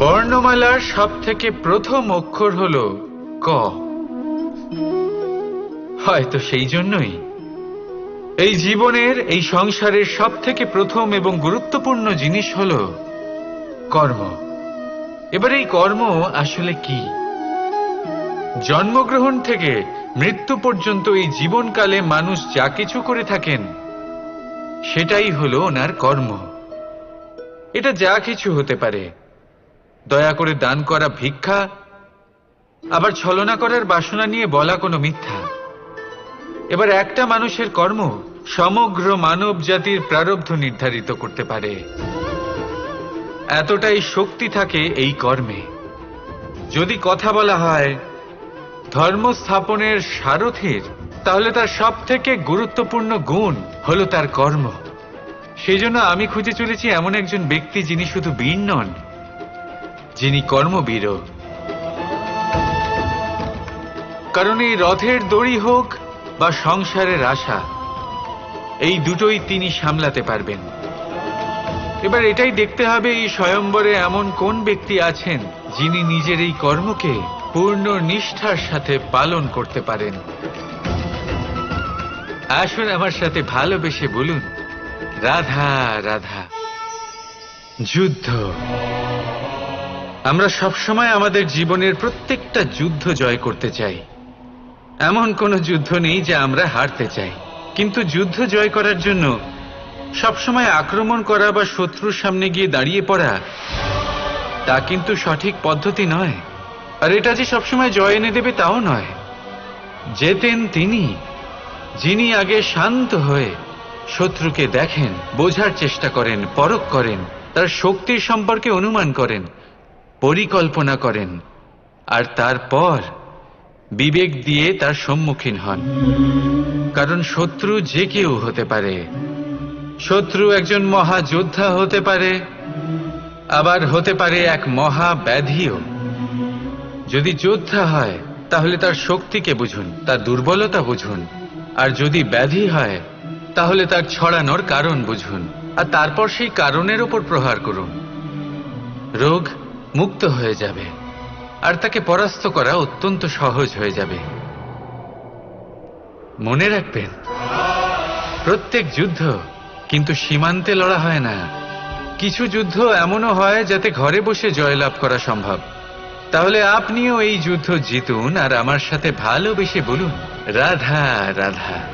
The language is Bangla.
বর্ণমালার সব থেকে প্রথম অক্ষর হল ক। হয়তো সেই জন্যই। এই জীবনের, এই সংসারের সব থেকে প্রথম এবং গুরুত্বপূর্ণ জিনিস হল কর্ম। এবার এই কর্ম আসলে কি? জন্মগ্রহণ থেকে মৃত্যু পর্যন্ত এই জীবনকালে মানুষ যা কিছু করে থাকেন, সেটাই হলো ওনার কর্ম। এটা যা কিছু হতে পারে। দয়া করে দান করা ভিক্ষা, আবার ছলনা করার বাসনা নিয়ে বলা কোনো মিথ্যা। এবার একটা মানুষের কর্ম সমগ্র মানব জাতির প্রারব্ধ নির্ধারিত করতে পারে। এতটাই শক্তি থাকে এই কর্মে। যদি কথা বলা হয়, ধর্ম স্থাপনের সারথীর, তাহলে তার সব থেকে গুরুত্বপূর্ণ গুণ হলো তার কর্ম। সেই জন্য আমি খুঁজে চলেছি এমন একজন ব্যক্তি যিনি শুধু বীর নন যিনি কর্মবীর কারণ এই রথের দড়ি হোক বা সংসারের আশা, এই দুটোই তিনি সামলাতে পারবেন। এবার এটাই দেখতে হবে এই স্বয়ম্বরে এমন কোন ব্যক্তি আছেন যিনি নিজের এই কর্মকে পূর্ণ নিষ্ঠার সাথে পালন করতে পারেন। আসুন আমার সাথে ভালোবেসে বলুন, রাধা রাধা, যুদ্ধ। আমরা সবসময় আমাদের জীবনের প্রত্যেকটা যুদ্ধ জয় করতে চাই। এমন কোনো যুদ্ধ নেই যা আমরা হারতে চাই। কিন্তু যুদ্ধ জয় করার জন্য সবসময় আক্রমণ করা বা শত্রুর সামনে গিয়ে দাঁড়িয়ে পড়া, তা কিন্তু সঠিক পদ্ধতি নয়। আর এটা যে সবসময় জয় এনে দেবে তাও নয়। যেতেন তিনি, যিনি আগে শান্ত হয়ে শত্রুকে দেখেন, বোঝার চেষ্টা করেন, পরখ করেন, তার শক্তির সম্পর্কে অনুমান করেন। পরিকল্পনা করেন, আর তারপর বিবেক দিয়ে তার সম্মুখীন হন। কারণ শত্রু যে কেউ হতে পারে। শত্রু একজন মহাযোদ্ধা হতে পারে, আবার হতে পারে এক মহা ব্যাধিও যদি যোদ্ধা হয়, তাহলে তার শক্তিকে বুঝুন, তার দুর্বলতা বুঝুন। আর যদি ব্যাধি হয়, তাহলে তার ছড়ানোর কারণ বুঝুন। আর তারপর সেই কারণের ওপর প্রহার করুন। রোগ মুক্ত হয়ে যাবে। আর তাকে পরাস্ত করা অত্যন্ত সহজ হয়ে যাবে। মনে রাখবেন, প্রত্যেক যুদ্ধ কিন্তু সীমান্তে লড়া হয় না। কিছু যুদ্ধ এমনও হয় যাতে ঘরে বসে জয়লাভ করা সম্ভব। তাহলে আপনিও এই যুদ্ধ জিতুন আর আমার সাথে ভালোবেসে বলুন, রাধা রাধা।